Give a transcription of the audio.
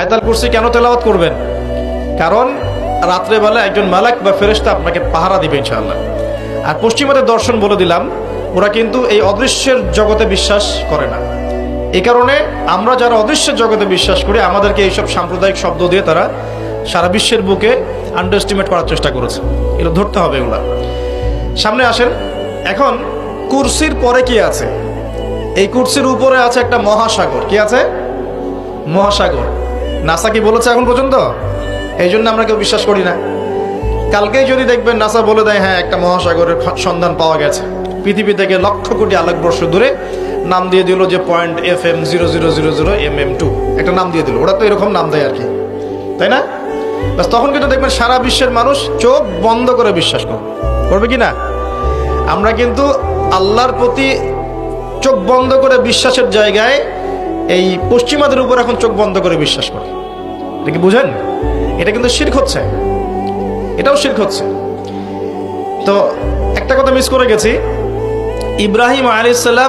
আয়তাল কুরসি কেন তেলাওয়াত করবেন? কারণ রাত্রেবেলা একজন মালাক বা ফেরেশতা আপনাকে পাহারা দিবে ইনশাআল্লাহ। আর পশ্চিমাদের দর্শন বলে দিলাম, ওরা কিন্তু এই অদৃশ্যের জগতে বিশ্বাস করে না। এই কারণে আমরা যারা অদৃশ্যের জগতে বিশ্বাস করি, আমাদেরকে এইসব সাম্প্রদায়িক শব্দ দিয়ে তারা সারা বিশ্বের বুকে আন্ডারস্টিমেট করার চেষ্টা করেছে। এগুলো ধরতে হবে এগুলা। সামনে আসেন, এখন কুরসির পরে কি আছে? এই কুরসির উপরে আছে একটা মহাসাগর। কি আছে? মহাসাগর। নাসা কি বলেছে এখন পর্যন্ত? এই জন্য আমরা কেউ বিশ্বাস করি না। কালকেই যদি দেখবেন নাসা বলে দেয় হ্যাঁ একটা মহাসাগরের সন্ধান পাওয়া গেছে। পৃথিবী থেকে লক্ষ কোটি আলোকবর্ষ দূরে নাম দিয়ে দিল যে point F M zero zero zero zero M M two. একটা নাম দিয়ে দিল। ওরা তো এরকম নাম দেয় আর কি। তাই না? বাস তখন কিন্তু দেখবেন সারা বিশ্বের মানুষ চোখ বন্ধ করে বিশ্বাস করবে। করবে কি না? আমরা কিন্তু আল্লাহর প্রতি চোখ বন্ধ করে বিশ্বাসের জায়গায় এই পশ্চিমাদের উপর এখন চোখ বন্ধ করে বিশ্বাস করে। এটা কি বুঝেন? এটা কিন্তু শির্ক হচ্ছে। এটাও শির্ক হচ্ছে। তো একটা কথা মিস করে গেছি। ইব্রাহিম আলাইসাল্লাম